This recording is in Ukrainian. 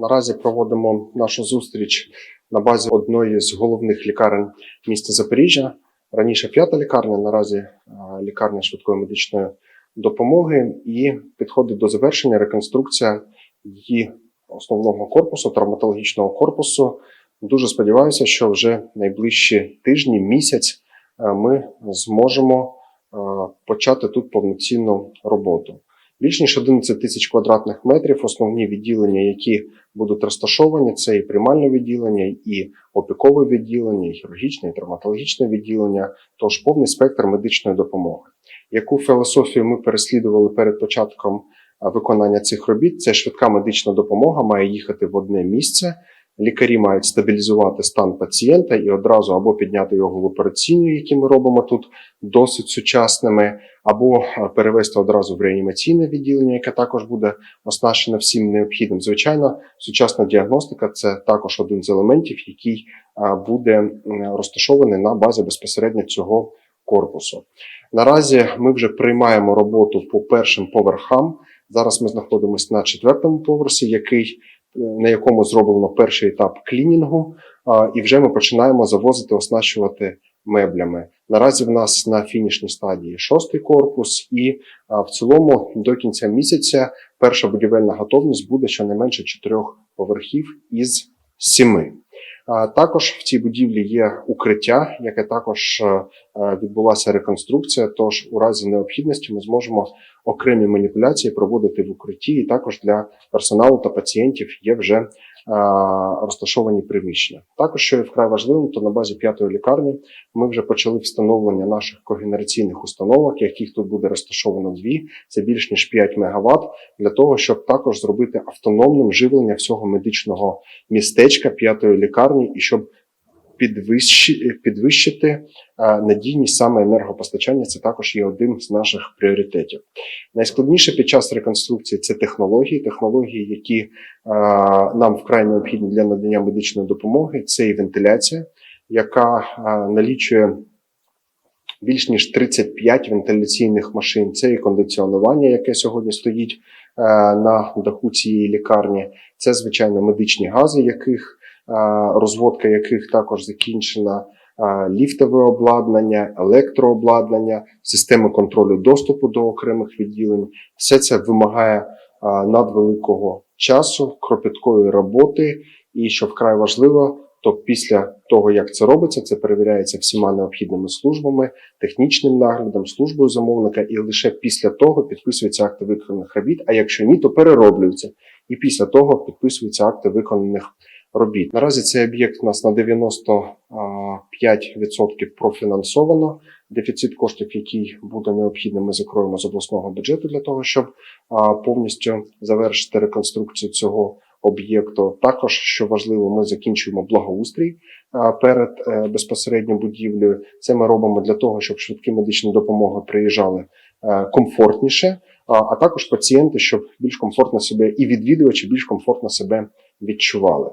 Наразі проводимо нашу зустріч на базі одної з головних лікарень міста Запоріжжя. Раніше п'ята лікарня, наразі е, лікарня швидкої медичної допомоги, і підходить до завершення реконструкція її основного корпусу, травматологічного корпусу. Дуже сподіваюся, що вже найближчі тижні, місяць е, ми зможемо е, почати тут повноцінну роботу. Більш ніж 11 тисяч квадратних метрів, основні відділення, які будуть розташовані, це і приймальне відділення, і опікове відділення, і хірургічне, і травматологічне відділення, тож повний спектр медичної допомоги. Яку філософію ми переслідували перед початком виконання цих робіт? Це швидка медична допомога має їхати в одне місце. Лікарі мають стабілізувати стан пацієнта і одразу або підняти його в операційну, які ми робимо тут досить сучасними, або перевести одразу в реанімаційне відділення, яке також буде оснащене всім необхідним. Звичайно, сучасна діагностика це також один з елементів, який буде розташований на базі безпосередньо цього корпусу. Наразі ми вже приймаємо роботу по першим поверхам. Зараз ми знаходимося на четвертому поверсі, який е, на якому зроблено перший етап клінінгу, і вже ми починаємо завозити, оснащувати меблями. Наразі в нас на фінішній стадії шостий корпус, і в цілому до кінця місяця перша будівельна готовність буде щонайменше чотирьох поверхів із сіми. Також в цій будівлі є укриття, яке також е, е, відбулася реконструкція. Тож, у разі необхідності, ми зможемо окремі маніпуляції проводити в укритті, і також для персоналу та пацієнтів є вже розташовані приміщення. Також, що є вкрай важливим, то на базі п'ятої лікарні ми вже почали встановлення наших когенераційних установок, яких тут буде розташовано дві. Це більш ніж 5 МВт, для того, щоб також зробити автономним живлення всього медичного містечка п'ятої лікарні, і щоб підвищити, надійність саме енергопостачання. Це також є одним з наших пріоритетів. Найскладніше під час реконструкції це технології, технології, які нам вкрай необхідні для надання медичної допомоги. Це і вентиляція, яка налічує більш ніж 35 вентиляційних машин. Це і кондиціонування, яке сьогодні стоїть е, на даху цієї лікарні. Це звичайно медичні гази, яких розводка яких також закінчена. Ліфтове обладнання, електрообладнання, системи контролю доступу до окремих відділень. Все це вимагає надвеликого часу, кропіткої роботи, і що вкрай важливо, то після того, як це робиться, це перевіряється всіма необхідними службами, технічним наглядом, службою замовника, і лише після того підписуються акти виконаних робіт. А якщо ні, то перероблюються. І після того підписуються акти виконаних робіт. Наразі цей об'єкт у нас на 95% профінансовано. Дефіцит коштів, який буде необхідним, ми закроємо з обласного бюджету для того, щоб повністю завершити реконструкцію цього об'єкту. Також, що важливо, ми закінчуємо благоустрій перед е, безпосередньо будівлею. Це ми робимо для того, щоб швидкі медичні допомоги приїжджали е, комфортніше, а також пацієнти, щоб більш комфортно себе і відвідувачі більш комфортно себе відчували.